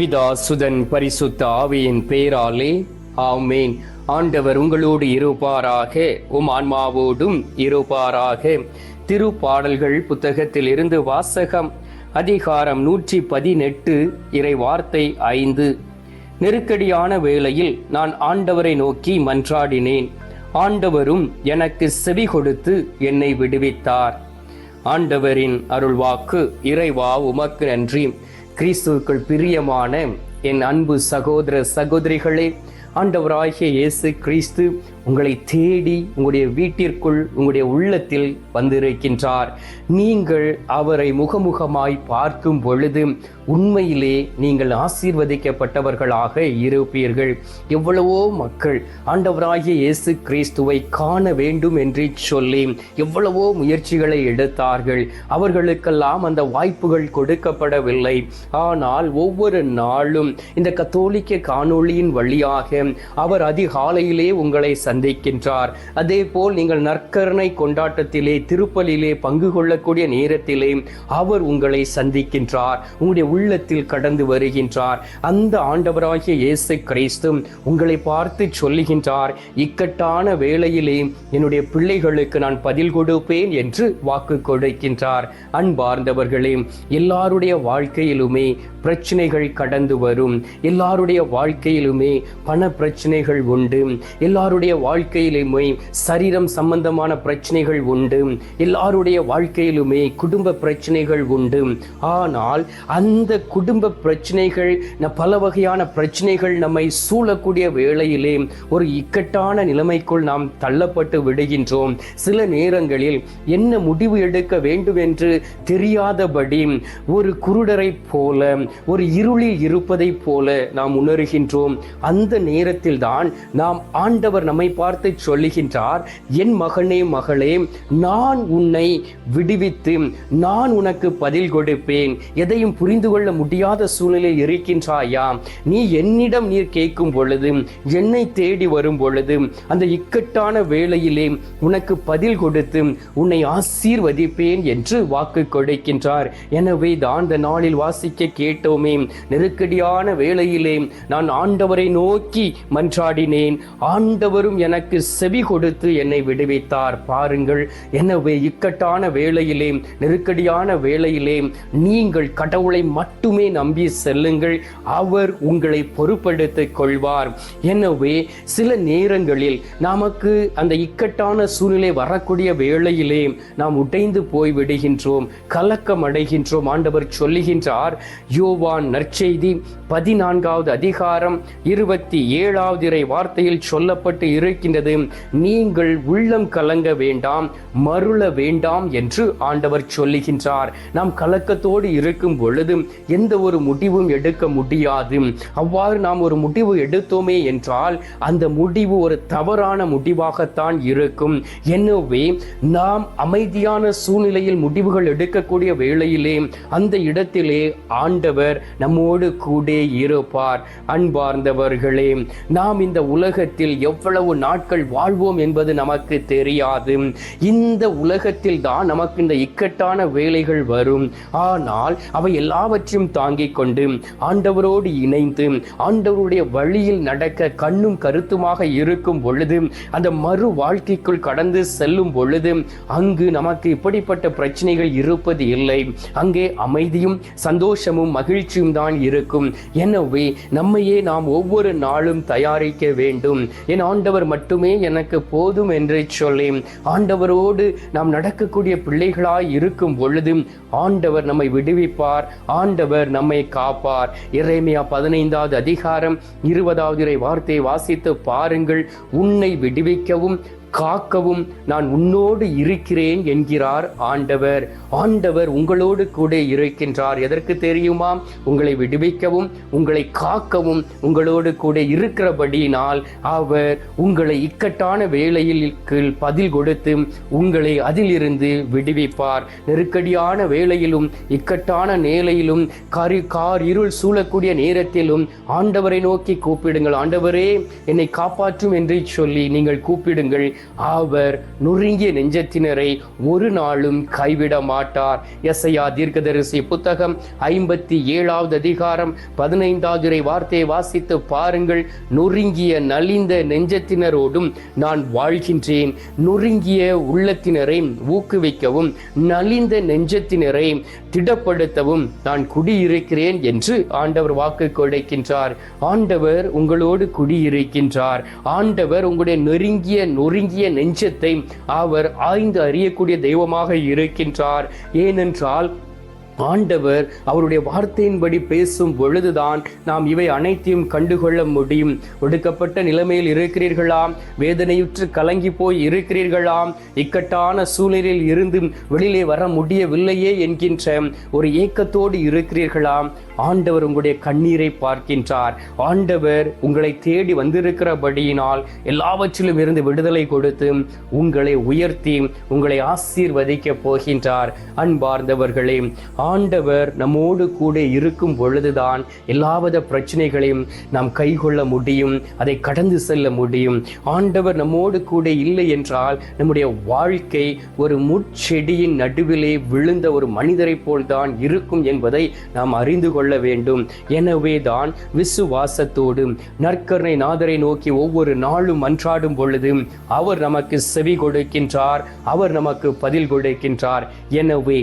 பிதா சுதன் பரிசுத்த ஆவியின் பேராலே ஆமேன். ஆண்டவர் உங்களோடு இருப்பாராக உம் ஆன்மாவோடும் இருப்பாராக. திருப்பாடல்கள் புத்தகத்தில் இருந்து வாசகம் அதிகாரம் நூற்றி பதினெட்டு இறை வார்த்தை ஐந்து. நெருக்கடியான வேளையில் நான் ஆண்டவரை நோக்கி மன்றாடினேன். ஆண்டவரும் எனக்கு செவி கொடுத்து என்னை விடுவித்தார். ஆண்டவரின் அருள்வாக்கு இறைவா உமக்கு நன்றி. கிறிஸ்துவுக்குள் பிரியமான என் அன்பு சகோதர சகோதரிகளே ஆண்டவராகிய இயேசு கிறிஸ்து உங்களை தேடி உங்களுடைய வீட்டிற்குள் உங்களுடைய உள்ளத்தில் வந்திருக்கின்றார். நீங்கள் அவரை முகமுகமாய் பார்க்கும் பொழுது உண்மையிலே நீங்கள் ஆசீர்வதிக்கப்பட்டவர்களாக இருப்பீர்கள். எவ்வளவோ மக்கள் ஆண்டவராகிய இயேசு கிறிஸ்துவை காண வேண்டும் என்று சொல்லி எவ்வளவோ முயற்சிகளை எடுத்தார்கள். அவர்களுக்கெல்லாம் அந்த வாய்ப்புகள் கொடுக்கப்படவில்லை. ஆனால் ஒவ்வொரு நாளும் இந்த கத்தோலிக்க காணொளியின் வழியாக அவர் அதிகாலையிலே உங்களை சந்திக்கின்றார். அதே போல் நீங்கள் நற்கருணை கொண்டாட்டத்திலே திருப்பலிலே பங்கு கொள்ளக்கூடிய நேரத்திலே அவர் உங்களை சந்திக்கின்றார். உங்களுடைய உள்ளத்தில் கடந்து வருகின்றார். அந்த ஆண்டவராகிய இயேசு கிறிஸ்து உங்களை பார்த்து சொல்லுகின்றார் இக்கட்டான வேளையிலே என்னுடைய பிள்ளைகளுக்கு நான் பதில் கொடுப்பேன் என்று வாக்கு கொடுக்கின்றார். அன்பார்ந்தவர்களே எல்லாருடைய வாழ்க்கையிலுமே பிரச்சனைகள் கடந்து வரும். எல்லாருடைய வாழ்க்கையிலுமே பண பிரச்சனைகள் உண்டு. எல்லாருடைய வாழ்க்கையிலுமே சரீரம் சம்பந்தமான பிரச்சனைகள் உண்டு. எல்லாருடைய வாழ்க்கையிலுமே குடும்ப பிரச்சனைகள் உண்டு. ஆனால் அந்த இந்த குடும்ப பிரச்சனைகள் பல வகையான பிரச்சனைகள் நம்மை சூழக்கூடிய வேளையிலே ஒரு இக்கட்டான நிலைமைக்குள் நாம் தள்ளப்பட்டு விடுகின்றோம். சில நேரங்களில் என்ன முடிவு எடுக்க வேண்டும் என்று தெரியாதபடி ஒரு குருடரை போல ஒரு இருளில் இருப்பதைப் போல நாம் உணர்கின்றோம். அந்த நேரத்தில் தான் நாம் ஆண்டவர் நம்மை பார்த்து சொல்லுகின்றார் என் மகனே மகளே நான் உன்னை விடுவித்து நான் உனக்கு பதில் கொடுப்பேன். எதையும் புரிந்து கொள்ள முடியாத சூழ்நிலையில் இருக்கின்றாயா? நீ என்னிடம் நீர் கேட்கும் பொழுது என்னை தேடி வரும் பொழுது அந்த இக்கட்டான வேளையிலே உனக்கு பதில் கொடுத்து உன்னை ஆசீர்வதிப்பேன் என்று வாக்கு கொடுக்கின்றார். எனவே தான் இந்த நாளில் வாசிக்க கேட்டோமே நெருக்கடியான வேளையிலே நான் ஆண்டவரை நோக்கி மன்றாடினேன். ஆண்டவரும் எனக்கு செவி கொடுத்து என்னை விடுவித்தார். பாருங்கள் எனவே இக்கட்டான வேளையிலே நெருக்கடியான வேளையிலே நீங்கள் கடவுளை மட்டுமே நம்பி செல்லுங்கள். அவர் உங்களை பொறுப்படுத்திக் கொள்வார். எனவே சில நேரங்களில் நமக்கு அந்த இக்கட்டான சூழ்நிலை வரக்கூடிய வேளையிலே நாம் உடைந்து போய் விடுகின்றோம் கலக்கம் அடைகின்றோம் ஆண்டவர் சொல்லுகின்றார். யோவான் நற்செய்தி பதினான்காவது அதிகாரம் இருபத்தி ஏழாவது இறை வார்த்தையில் சொல்லப்பட்டு இருக்கின்றது. நீங்கள் உள்ளம் கலங்க வேண்டாம் மருள வேண்டாம் என்று ஆண்டவர் சொல்லுகின்றார். நாம் கலக்கத்தோடு இருக்கும் பொழுது எந்த ஒரு முடிவும் எடுக்க முடியாது. அவ்வாறு நாம் ஒரு முடிவு எடுத்தோமே என்றால் அந்த முடிவு ஒரு தவறான முடிவாகத்தான் இருக்கும். எனவே நாம் அமைதியான சூழ்நிலையில் முடிவுகள் எடுக்கக்கூடிய வேளையிலே அந்த இடத்திலே ஆண்டவர் நம்மோடு கூட இருப்பார். அன்பார்ந்தவர்களே நாம் இந்த உலகத்தில் எவ்வளவு நாட்கள் வாழ்வோம் என்பது நமக்கு தெரியாது. இந்த உலகத்தில் தான் நமக்கு இந்த இக்கட்டான வேலைகள் வரும். ஆனால் அவை எல்லாவற்றையும் எல்லாவற்றையும் தாங்கிக் கொண்டு ஆண்டவரோடு இணைந்து ஆண்டவருடைய வழியில் நடக்க கண்ணும் கருத்துமாக இருக்கும் பொழுது அந்த மறு வாழ்க்கைக்குள் கடந்து செல்லும் பொழுது அங்கு நமக்கு இப்படிப்பட்ட பிரச்சனைகள் இருப்பது இல்லை. அங்கே அமைதியும் சந்தோஷமும் மகிழ்ச்சியும் தான் இருக்கும். எனவே நம்மையே நாம் ஒவ்வொரு நாளும் தயாரிக்க வேண்டும். என் ஆண்டவர் மட்டுமே எனக்கு போதும் என்று சொல்லி ஆண்டவரோடு நாம் நடக்கக்கூடிய பிள்ளைகளாய் இருக்கும் பொழுது ஆண்டவர் நம்மை விடுவிப்பார். ஆண்டவர் நம்மை காப்பார். இறைமையா பதினைந்தாவது அதிகாரம் இருபதாவது இறை வார்த்தையை வாசித்து பாருங்கள். உன்னை விடுவிக்கவும் காக்கவும் நான் உன்னோடு இருக்கிறேன் என்கிறார் ஆண்டவர். ஆண்டவர் உங்களோடு கூட இருக்கின்றார். எதற்கு தெரியுமா? உங்களை விடுவிக்கவும் உங்களை காக்கவும் உங்களோடு கூட இருக்கிறபடியினால் அவர் உங்களை இக்கட்டான வேளையில் பதில் கொடுத்து உங்களை அதிலிருந்து விடுவிப்பார். நெருக்கடியான வேலையிலும் இக்கட்டான நேலையிலும் கரு கார் இருள் சூழக்கூடிய நேரத்திலும் ஆண்டவரை நோக்கி கூப்பிடுங்கள். ஆண்டவரே என்னை காப்பாற்றும் என்று சொல்லி நீங்கள் கூப்பிடுங்கள். அவர் நொறுங்கிய நெஞ்சத்தினரை ஒரு நாளும் கைவிட மாட்டார். எஸ்ஐயா தீர்க்கதரிசி புத்தகம் ஐம்பத்தி ஏழாவது அதிகாரம் பதினைந்தாவது இறை வார்த்தையை வாசித்து பாருங்கள். நொறுங்கிய நலிந்த நெஞ்சத்தினரோடும் நான் வாழ்கின்றேன். நொறுங்கிய உள்ளத்தினரை ஊக்குவிக்கவும் நலிந்த நெஞ்சத்தினரை திடப்படுத்தவும் நான் குடியிருக்கிறேன் என்று ஆண்டவர் வாக்கு கொடுக்கின்றார் ஆண்டவர் உங்களோடு குடியிருக்கின்றார். ஆண்டவர் உங்களுடைய நெருங்கிய நொறுங்கிய நெஞ்சத்தை அவர் ஆய்ந்து அறியக்கூடிய தெய்வமாக இருக்கின்றார். ஏனென்றால் ஆண்டவர் அவருடைய வார்த்தையின்படி பேசும் பொழுதுதான் நாம் இவை அனைத்தையும் கண்டுகொள்ள முடியும். ஒடுக்கப்பட்ட நிலைமையில் இருக்கிறீர்களாம் வேதனையுற்று கலங்கி போய் இருக்கிறீர்களாம் இக்கட்டான சூழலில் இருந்து வெளியிலே வர முடியவில்லையே என்கின்ற ஒரு ஏக்கத்தோடு இருக்கிறீர்களாம். ஆண்டவர் உங்களுடைய கண்ணீரை பார்க்கின்றார். ஆண்டவர் உங்களை தேடி வந்திருக்கிறபடியினால் எல்லாவற்றிலும் இருந்து விடுதலை கொடுத்து உங்களை உயர்த்தி உங்களை ஆசீர்வதிக்க போகின்றார். அன்பார்ந்தவர்களே ஆண்டவர் நம்மோடு கூட இருக்கும் பொழுதுதான் எல்லாவித பிரச்சனைகளையும் நாம் கைகொள்ள முடியும் அதை கடந்து செல்ல முடியும். ஆண்டவர் நம்மோடு கூட இல்லை என்றால் நம்முடைய வாழ்க்கை ஒரு முட்செடியின் நடுவிலே விழுந்த ஒரு மனிதரை போல்தான் இருக்கும் என்பதை நாம் அறிந்து கொள்ள கொள்ள வேண்டும். எனவே தான் விசுவாசத்தோடு நற்கருணை நாதரை நோக்கி ஒவ்வொரு நாளும் அன்றாடும் பொழுது அவர் நமக்கு செவி கொடுக்கின்றார் அவர் நமக்கு பதில் கொடுக்கின்றார். எனவே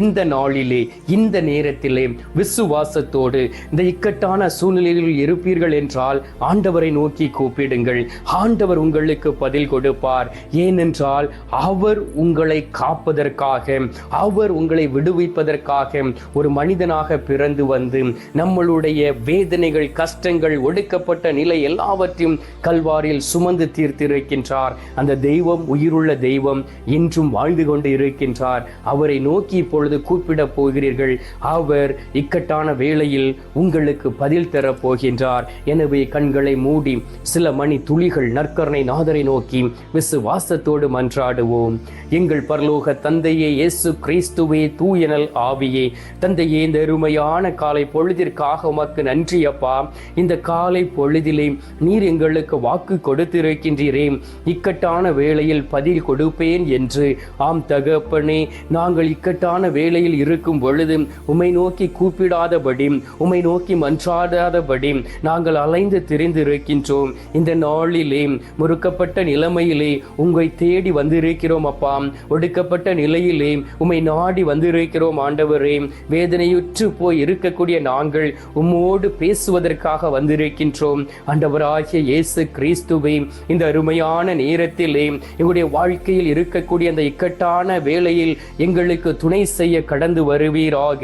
இந்த நாளிலே இந்த நேரத்திலே விசுவாசத்தோடு இந்த இக்கட்டான சூழ்நிலையில் இருப்பீர்கள் என்றால் ஆண்டவரை நோக்கி கூப்பிடுங்கள். ஆண்டவர் உங்களுக்கு பதில் கொடுப்பார். ஏனென்றால் அவர் உங்களை காப்பதற்காக அவர் உங்களை விடுவிப்பதற்காக ஒரு மனிதனாக பிறந்து வந்து வந்து நம்மளுடைய வேதனைகள் கஷ்டங்கள் ஒடுக்கப்பட்ட நிலை எல்லாவற்றையும் கல்வாரியில் சுமந்து தீர்த்திருக்கின்றார். அந்த தெய்வம் உயிருள்ள தெய்வம் இன்றும் வாழ்ந்து கொண்டு இருக்கின்றார். அவரை நோக்கி இப்பொழுது கூப்பிடப் போகிறீர்கள். அவர் இக்கட்டான வேளையில் உங்களுக்கு பதில் தரப் போகின்றார். எனவே கண்களை மூடி சில மணி துளிகள் நற்கரணை நாதரை நோக்கி விசுவாசத்தோடு மன்றாடுவோம். எங்கள் பரலோக தந்தையே இயேசு கிறிஸ்துவே தூயனல் ஆவியே. தந்தையே இந்த அருமையான கால காலை பொழுதிற்காக உமக்கு நன்றி அப்பா. இந்த காலை பொழுதிலே நீர் எங்களுக்கு வாக்கு கொடுத்திருக்கின்றீரே. இக்கட்டான வேளையில் பதில் கொடுப்பேன் என்று. ஆம் தகப்பனே நாங்கள் இக்கட்டான வேளையில் இருக்கும் பொழுது உமை நோக்கி கூப்பிடாதபடி உமை நோக்கி மன்றாடாதபடி நாங்கள் அலைந்து திரிந்திருக்கின்றோம். இந்த நாளிலே முறுக்கப்பட்ட நிலைமையிலே உங்களை தேடி வந்திருக்கிறோம் அப்பா. ஒடுக்கப்பட்ட நிலையிலே உமை நாடி வந்திருக்கிறோம் ஆண்டவரே. வேதனையுற்று போய் இருக்க இருக்கக்கூடிய நாங்கள் உம்மோடு பேசுவதற்காக வந்திருக்கின்றோம். ஆண்டவராகிய இயேசு கிறிஸ்துவை இந்த அருமையான நேரத்திலே எங்களுடைய வாழ்க்கையில் இருக்கக்கூடிய அந்த இக்கட்டான வேலையில் எங்களுக்கு துணை செய்ய கடந்து வருவீராக.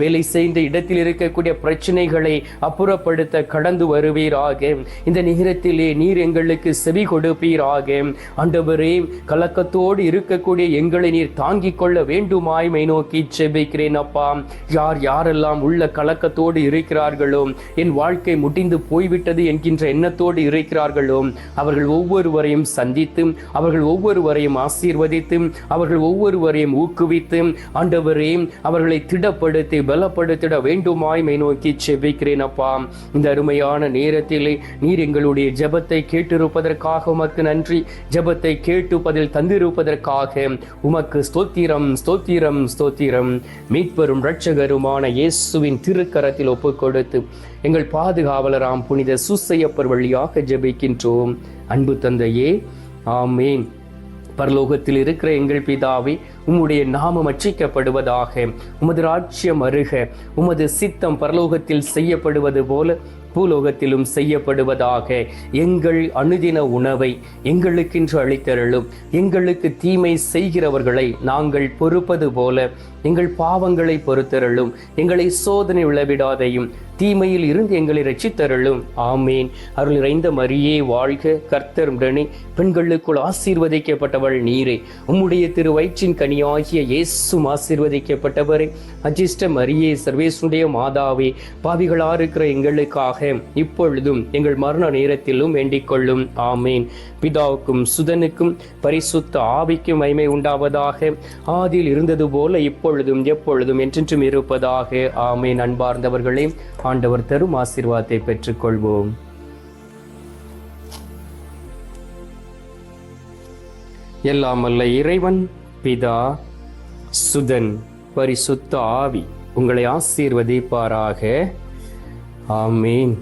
வேலை செய்த இடத்தில் இருக்கக்கூடிய பிரச்சனைகளை அப்புறப்படுத்த கடந்து வருவீராக. இந்த நேரத்திலே நீர் எங்களுக்கு செவி கொடுப்பீராக. ஆண்டவரே கலக்கத்தோடு இருக்கக்கூடிய எங்களை நீர் தாங்கிக் கொள்ள வேண்டுமாய்மை நோக்கி செபிக்கிறேன் அப்பா. யார் யாரெல்லாம் உள்ள கலக்கத்தோடு இருக்கிறார்களோ? என் வாழ்க்கை முடிந்து போய்விட்டது என்கின்ற எண்ணத்தோடு இருக்கிறார்களோ? அவர்கள் ஒவ்வொருவரையும் சந்தித்து அவர்கள் ஒவ்வொருவரையும் ஆசீர்வதித்து அவர்கள் ஒவ்வொருவரையும் ஊக்குவித்து ஆண்டவரே அவர்களை திடப்படுத்தி பலப்படுத்திட வேண்டுமாய்மை நோக்கி செவிக்கிறேன் அப்பா. இந்த அருமையான நேரத்திலே நீர் எங்களுடைய ஜெபத்தை கேட்டிருப்பதற்காக உமக்கு நன்றி. ஜெபத்தை கேட்டு பதில் தந்திருப்பதற்காக உமக்கு ஸ்தோத்திரம் ஸ்தோத்திரம் ஸ்தோத்திரம். மீட்பெரும் இரட்சகருமான இயேசுவின் திருக்கரத்தில் ஒப்பு கொடுத்து எங்கள் பாதுகாவலராம் புனித சுசையப்பர் வழியாக ஜெபிக்கின்றோம். அன்பு தந்தையே ஆமேன். பரலோகத்தில் இருக்கிற எங்கள் பிதாவே உம்முடைய நாமம் அச்சிக்கப்படுவதாக உமது ராஜ்யம் அருக உமது சித்தம் பரலோகத்தில் செய்யப்படுவது போல பூலோகத்திலும் செய்யப்படுவதாக எங்கள் அனுதின உணவை எங்களுக்கென்று அளித்தருளும். எங்களுக்கு தீமை செய்கிறவர்களை நாங்கள் பொறுப்பது போல எங்கள் பாவங்களை பொறுத்தருளும். எங்களை சோதனை விளவிடாதையும் தீமையில் இருந்து எங்களை ரட்சித்தருளும் ஆமேன். அருள் நிறைந்த மரியே வாழ்க கர்த்தர் உடனே. பெண்களுக்குள் ஆசீர்வதிக்கப்பட்டவள் நீரே. உம்முடைய திரு வயிற்றின் கனியாகிய இயேசும் ஆசீர்வதிக்கப்பட்டவரே. அஜிஷ்ட மரியே சர்வேசுடைய மாதாவே பாவிகளா இருக்கிற எங்களுக்காக இப்பொழுதும் எங்கள் மரண நேரத்திலும் வேண்டிக் கொள்ளும். ஆமேன். பிதாவுக்கும் சுதனுக்கும் பரிசுத்த ஆவிக்கும் மைமை உண்டாவதாக. ஆதியில் இருந்தது போல இப்பொழுதும் எப்பொழுதும் என்றென்றும் இருப்பதாக. ஆமேன். அன்பார்ந்தவர்களே ஆண்டவர் தரும் ஆசீர்வாதத்தை பெற்றுக்கொள்வோம். எல்லாம் அல்ல இறைவன் பிதா சுதன் பரிசுத்த ஆவி உங்களை ஆசீர்வதிப்பாராக. ஆமீன்.